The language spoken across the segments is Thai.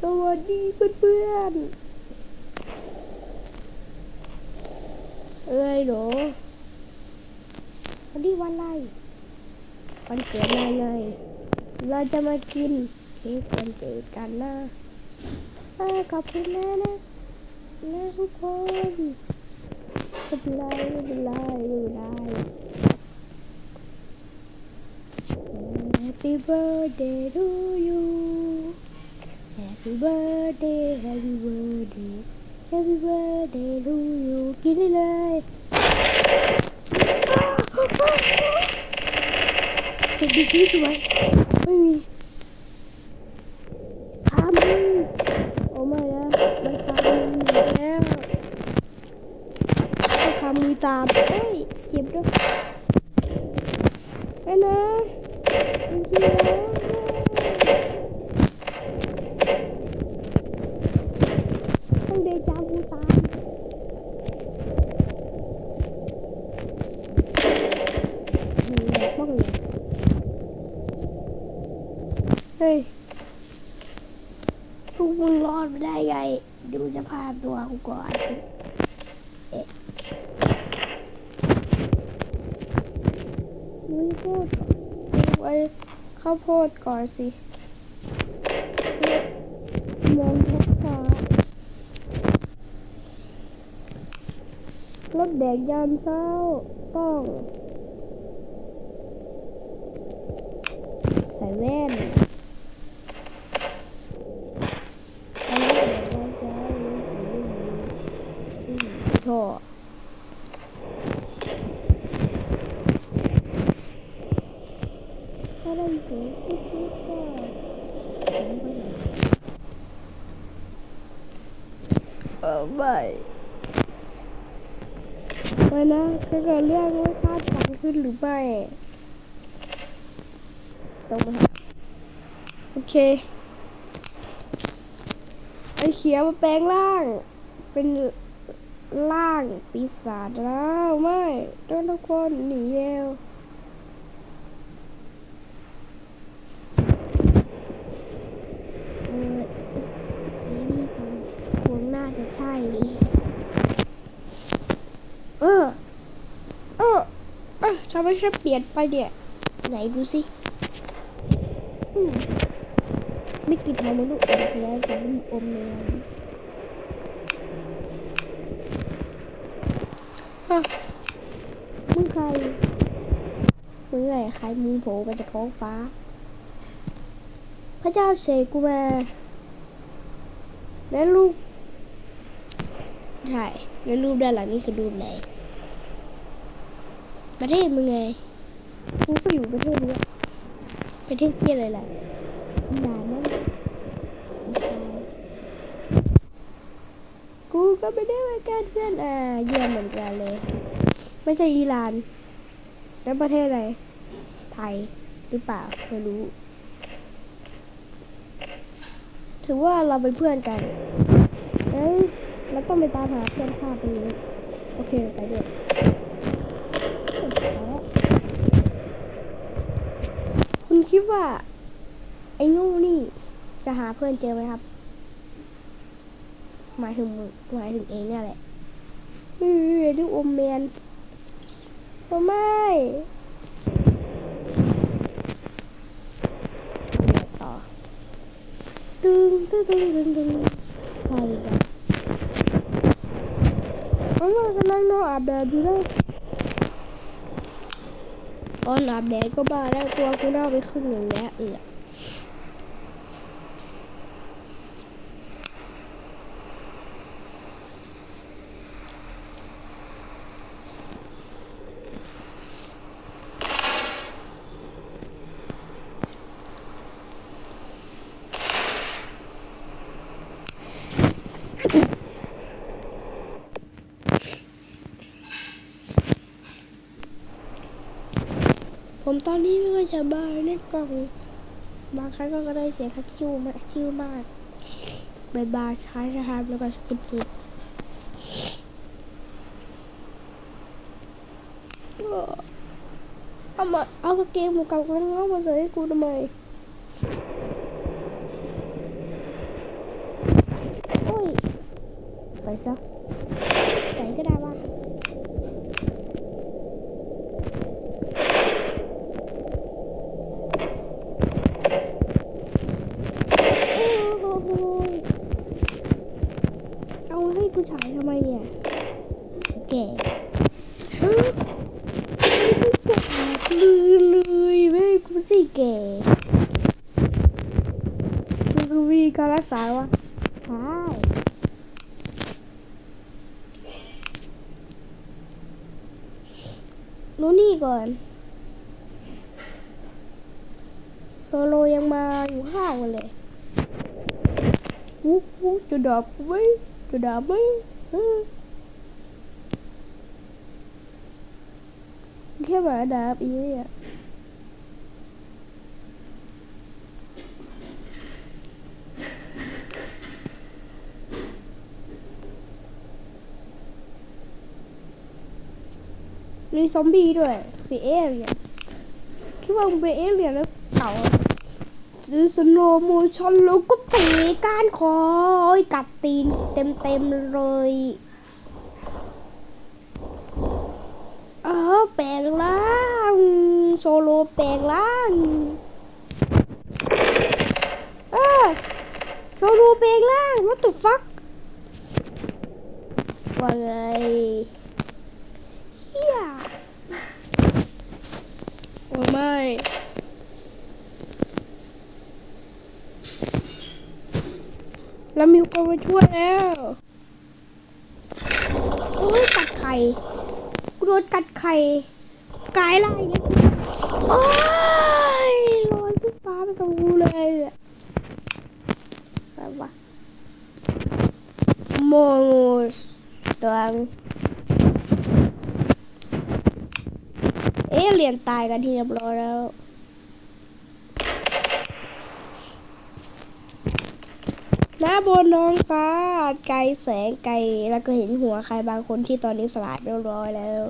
สวัสดีเพื่อนๆเอ้ยหนูวันนี้วันอะไรวันเกิดนายไงเราจะมากินเค้กวันเกิดกันนะอ่าขอบคุณนะนะนะทุกคนไม่เป็นไรไม่เป็นไรไม่เป็นไร Happy birthday to you Happy birthday Happy birthday Happy birthday to you กินได้เลยจะดีที่สวยไม่มีขามือโอ้ไม่นะมันขามือแล้วเอาขามือตามเฮ้ยเจ็บด้วยไปนะจริงๆแล้วต้องเดจาวูตาม แหลกบ้างเลยเฮ้ยทุกมึงรอดไม่ได้ไงดูสภาตัวกูก่อนเอ๊ะไม่พูดไว้ข้าวโพดก่อนสิมองท้องฟ้ารถแดกยามเช้าต้อง ใส่ แว่นอันนี้แดกยามเช้าท่อถ้าได้ยินเสียงปุ๊บปุ๊บก็ผมไปไหนเออไม่ไม่นะก็เกิดเรื่องไม่คาดฝันขึ้นหรือไม่ ต้องมาหาโอเค ไอเขียวมาแปลงร่าง เป็นร่างปีศาจแล้วไม่ต้องทุกคนหนีเร็วเออนี่น่าจะใช่ เออ เออ เออทำไมฉันเปลี่ยนไปเนี่ยไหนดูสิ ไม่กินหอมลูกอมแล้วจะไม่อมเลยมึงใครมึงไงใครมึงโผล่มาจากท้องฟ้า พระเจ้าเสกกูมาแล้วรูปใช่แล้วรูปด้านหลังนี่คือรูปไหนประเทศมึงไงกูก็อยู่ประเทศนี้ ประเทศที่อะไรล่ะอีหลานนั่นอีกายกูก็ไม่ได้เหมือนกันเพื่อนอ่าเยี่ยมเหมือนกันเลย ไม่ใช่อิหร่าน แล้วประเทศอะไร ไทยหรือเปล่าไม่รู้ ถือว่าเราเป็นเพื่อนกันเอ้ยเราต้องไปตามหาเพื่อนข้าไปนี้โอเคไปด้วย คิดว่า ไอ้งูนี่ จะหาเพื่อนเจอไหมครับ หมายถึงมึงหมายถึงเองเนี่ยแหละเฮ้ยดูอมแมนโอ้ไม่ต่อตึงตึงตึงตึงตึงใครกันอ๋อกำลังนอนอาบแดดอยู่เลย ตอนอาบแดดก็บ้าแล้วตัวกูเน่าไปครึ่งหนึ่งแล้วเอือ ผมตอนนี้ไม่ค่อยจะบ้าเล่นกล้องบางครั้งก็ได้เสียงคัดคิวมาคิวมากบายบายคล้ายนะครับแล้วก็ฟุดฟุดเอามาเอากางเกงหมูกับกันเข้ามาใส่ให้กูทำไม ซะใส่ก็ได้วะโอ้โหเอาให้กู ฉายทำไมเนี่ยแก่ฮะไม่ใช่แก่ลืมเลยแม่กูสิแก่มันคือวิธีการรักษาวะใช่รู้นี่ก่อนโซโลยังมาอยู่ข้างมันเลยวุ้วุ้จะดั บกูไหมจะดับไหมเออแค่หมาดับอีอะมี ซื้อะหรือสโนโมชั่นแล้วก็เตะก้านคอโอ้ยกัดตีนเต็มเต็มเลยเออแปลงร่างโซโลแปลงร่างเออโซโลแปลงร่าง what the fuck ว่าไงเฮียโอ้ไม่ แล้วมีคนมาช่วยแล้วโอ้ยกัดไข่กูโดนกัดไข่กายไล่เลยโอ้ยลอยขึ้นฟ้าไปกับกูเลยอะแบบว่าโมสตัวเอ๊ะเรียนตายกันที่เรียบร้อยแล้ว หน้าบนน้องฟ้า ไกลแสงไกลแล้วก็เห็นหัวใครบางคนที่ตอนนี้สลายเรียบร้อยแล้ว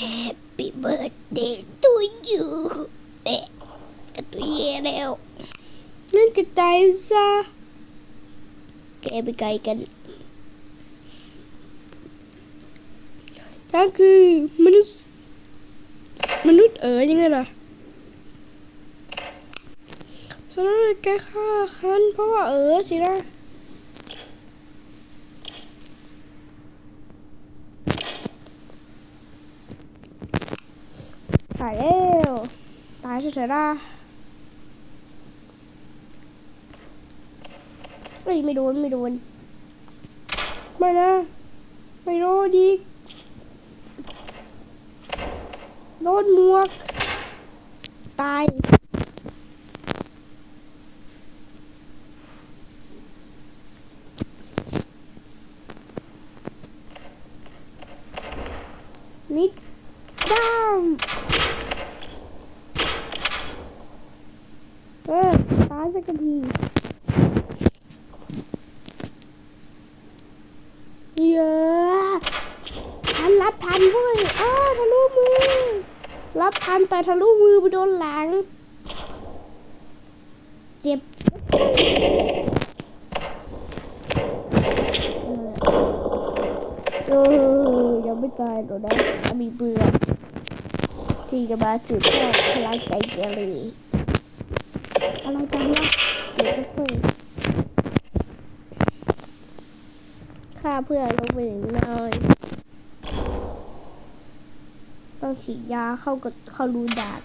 Happy birthday to you เอ๊ะกระตุยเย่แล้วนั่นกระตายซะแกไปไกลกันถ้าคือมนุษย์มนุษย์เอ๋ยยังไงล่ะ สำหรับแก้ฆ่าคันเพราะว่าเออสินะตายแล้วตายเฉยๆนะเฮ้ยไม่โดนไม่โดนไม่นะไม่โดนดีโดนหมวก ตาย นิดด้ามเออตายสักทีเยอะทัน รับทันเว้ยอ้าทะลุมือ รับทันแต่ทะลุมือไปโดนหลัง เจ็บเออยังไม่ตายหรอกนะมีเบื่อที่จะมาสืบทอดพลังใจเกเรอะไรกันวะเดี๋ยวก็ค่อยฆ่าเพื่อนลงไปหนึ่งหน่อย ต้องฉีดยาเข้ากับเข้ารูดาด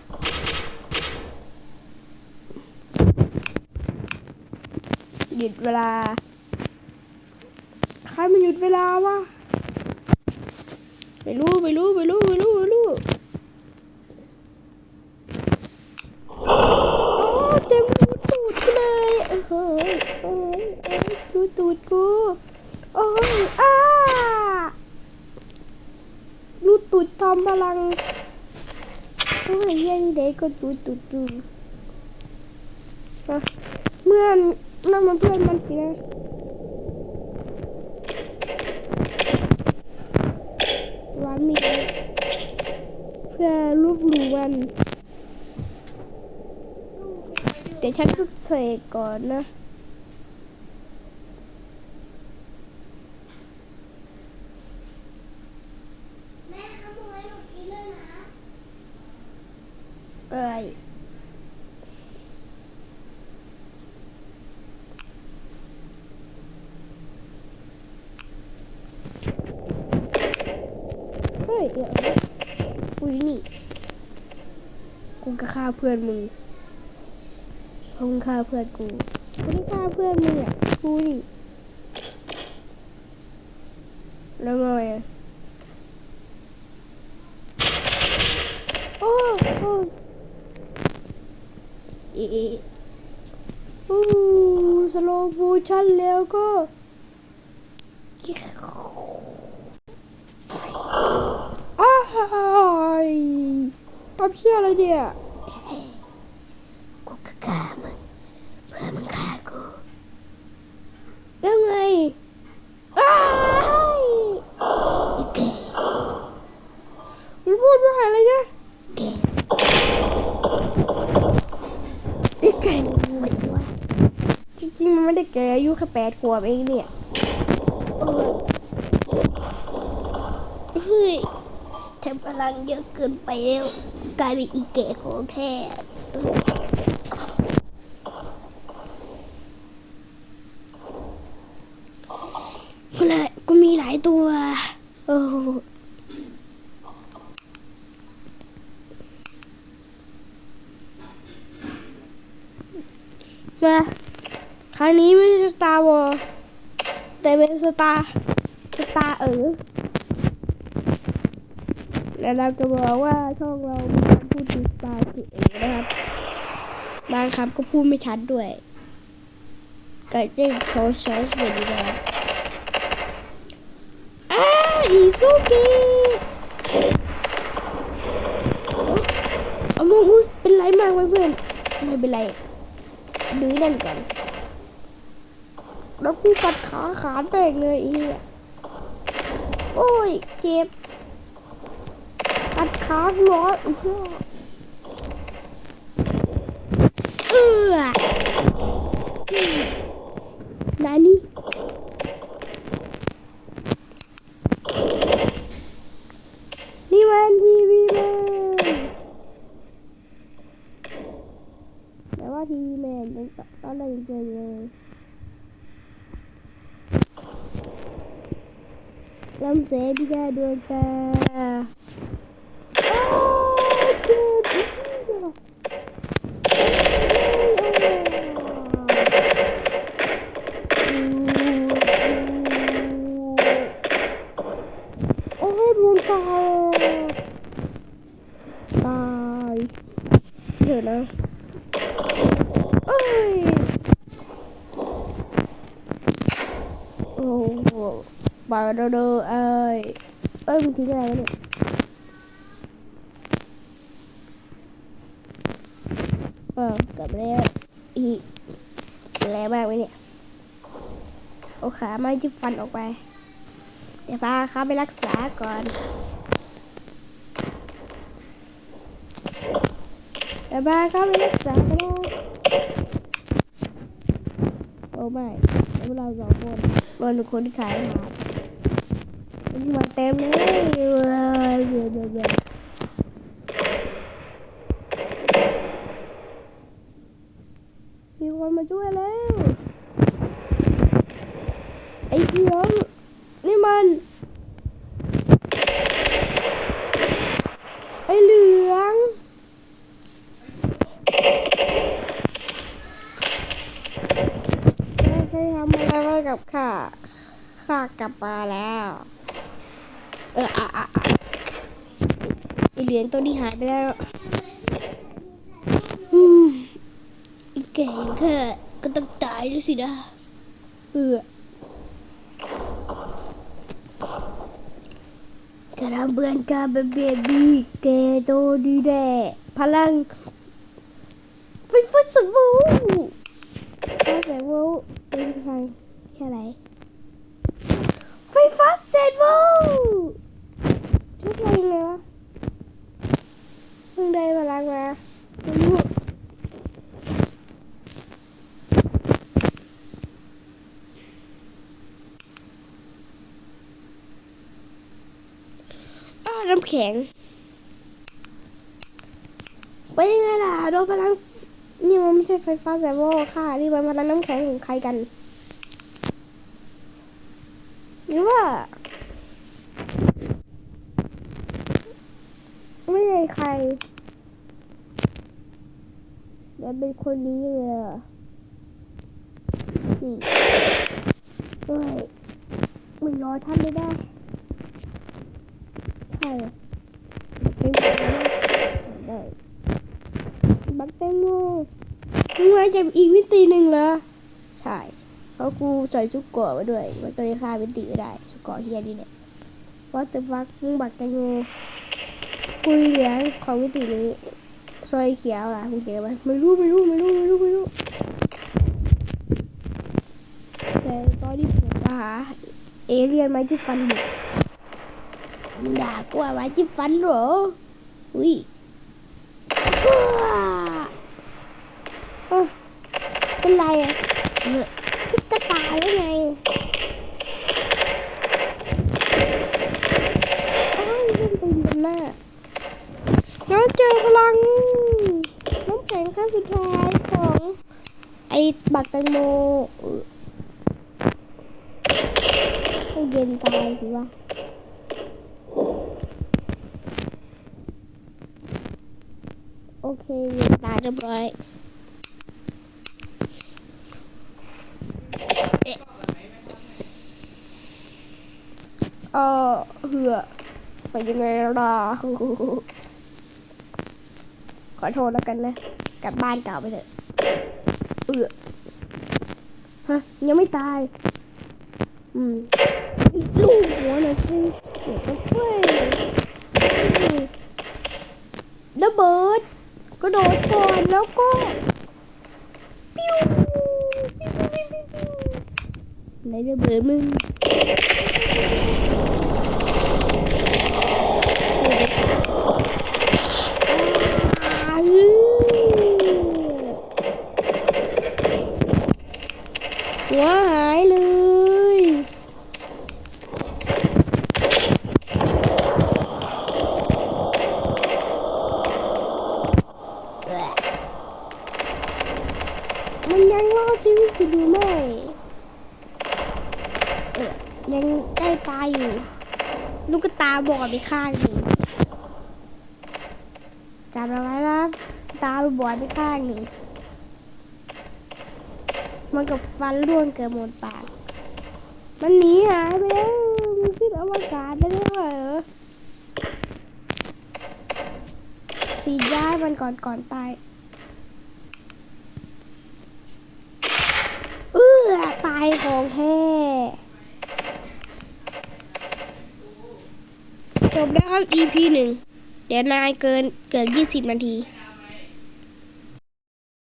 หยุดเวลา ใครมันหยุดเวลาวะไม่รู้ไม่รู้ไม่รู้ไม่รู้ไม่รู้โอ้เต็มรูตูดกูเลยเออเฮ้ยเอ้ยเอ้ยรูตูดกูโอ้ยอ้ารูตูดทอมพลังโอ้ยยังเด็กก็ ตูดตูดตูเมื่อนนั่งมันเพื่อนมันสินะวันมีเพื่อรูปรูวันเดี๋ยวฉันต้องเสกก่อนนะ แม่ขโมยหนูกินเลยนะ เอ้ยเฮ้ยเดี๋ยวนะอุ้ยนี่กูก็ฆ่าเพื่อนมึงมึงฆ่าเพื่อนกูกูไม่ฆ่าเพื่อนมึงอะกูนี่แล้วไงอะโอ้โอ้เอ๊ะอู้สโลว์ฟูชั่นแล้วก็อ้าย ทำเชี่ยอะไรเนี่ยกูก็ฆ่ามึงเพื่อมึงฆ่ากู แล้วไงอ้ายอีเก๋มึงพูดว่าอะไรนะเก๋อีกไก่ไม่ว่าจริงๆมันไม่ได้แก่อายุแค่แปดขวบเองเนี่ยเออเฮ้ยใช้พลังเยอะเกินไปแล้ว กลายเป็นอีเก๋ของแท้กูเลยกูมีหลายตัวโอ้มาครั้งนี้ไม่ใช่สตาร์วอลแต่เป็นสตาร์สตาร์เออ แล้วเราจะบอกว่าช่องเรามีคำพูดถึงสตาร์คือเอนะครับ บางคำก็พูดไม่ชัดด้วยก็จะเขาใช้สเปนนะครับอ้าอีซูกิเอามอุสเป็นไรมากไหมเพื่อนไม่เป็นไรดื้อนั่นก่อนแล้วกูกัดขาขาแตกเลยอีโอ้ยเจ็บ กัดขากูร้อนอื้อหือเอื้อนานี่นี่มันทีวีแมนแต่ว่าทีวีแมนยังตอนแรกยังเจออยู่เลยลำเสพิฆาตดวงตาอ้าวเจ็บอีกแล้วโอ้ยดวงตาตายเดี๋ยวนะเอ้ย โอ้โห บาร์โดโดเอ้ยเอ้ยมันทิ้งอะไรวะเนี่ยเออกลับแล้วอีแรงมากไหมเนี่ยเอาขาไม้จิ้ฟันออกไป เดี๋ยวพาเขาไปรักษาก่อนเดี๋ยวพาเขาไปรักษาก่อนโอ้ไม่เดี๋ยวพวกเราสองคนรวมถึงคนขายอาหาร มันมาเต็มเลยเยเยวเมีคนมาช่วยแล้ว ไอ้เขียวนี่มันไอ้เหลืองไม่เคยทำอะไรไว้กับข้าข้ากลับมาแล้ว เอออะอะอะไอเหรีย ญตัวนี้หายไปแล้วอืมแก่อย่างเธอก็ต้องตายด้วยสินะเออกระเบือนการเป็นเบบี้เกโตดีแดพลังไฟฟ้าสันวูฟ้าสันวูเป็นใครแค่ไหนไฟฟ้าเซนวูชุดอะไรเลยวะ พิ่งได้มาล้างมาลูกน้ำแข็งไปยังไงล่ะโดนพลังนี่มันไม่ใช่ไฟฟ้าแซโวค่ะ นี่มันพลังน้ำแข็งของใครกัน คนนี้เลยนี่เฮ้ยไม่รอท่านไม่ได้ใช่เป็นคนได้บักแตงโมมึงไงจะอีกมิติหนึ่งเหรอใช่เพราะกูใส่ชุดเกาะมาด้วยมันก็เลยฆ่ามิติไม่ได้ชุดเกาะเฮียนี่เนี่ยว่าแต่ฟักมึงบักแตงโมคุยเหลืองของมิตินี้ ซอยเขียวล่ะคุณเจอไหมไม่รู้ไม่รู้ไม่รู้ไม่รู้ไม่รู้แต่ตอนที่ผมหาเอเลียนไม้จิ้มฟันอยู่ด่ากูว่าไม้จิ้มฟันเหรออุ้ยว้าเอ้าเป็นไรอะเนี่ยก็ตายแล้วไงอ้าวเล่นปืนกันหน้า แล้วเจอพลังน้ำแข็งขั้นสุดท้ายของ ไอ้บักแตงโมเออให้เย็นตายสิวะโอเคเย็นตายเรียบร้อยเอ๊ะ เออเหือไปยังไงล่ะขอโทษแล้วกันนะ กลับบ้านเก่าไปเถอะเออฮะ ยังไม่ตาย อืมลูกหัวหน่อยสิเดี๋ยวก็ช่วยระเบิดกระโดดก่อนแล้วก็ปิ้วปิ้วปิ้วปิ้วปิ้วไหนระเบิดมึงอ้าวหัวหายเลย มันยังรอดชีวิตอยู่หรือไม่เออยังใกล้ตายอยู่ ลูกตาบอดไปข้างหนึ่ง จำเอาไว้นะตาบอดไปข้างหนึ่งมันกับฟันร่วงเกือบหมดปาก มันหนีหายไปแล้วมันขึ้นอวกาศได้ด้วยเหรอฉีดยามันก่อนก่อนตายเอื้อตายของแท้จบแล้วครับ EP หนึ่ง เดี๋ยวนายเกินเกือบยี่สิบนาที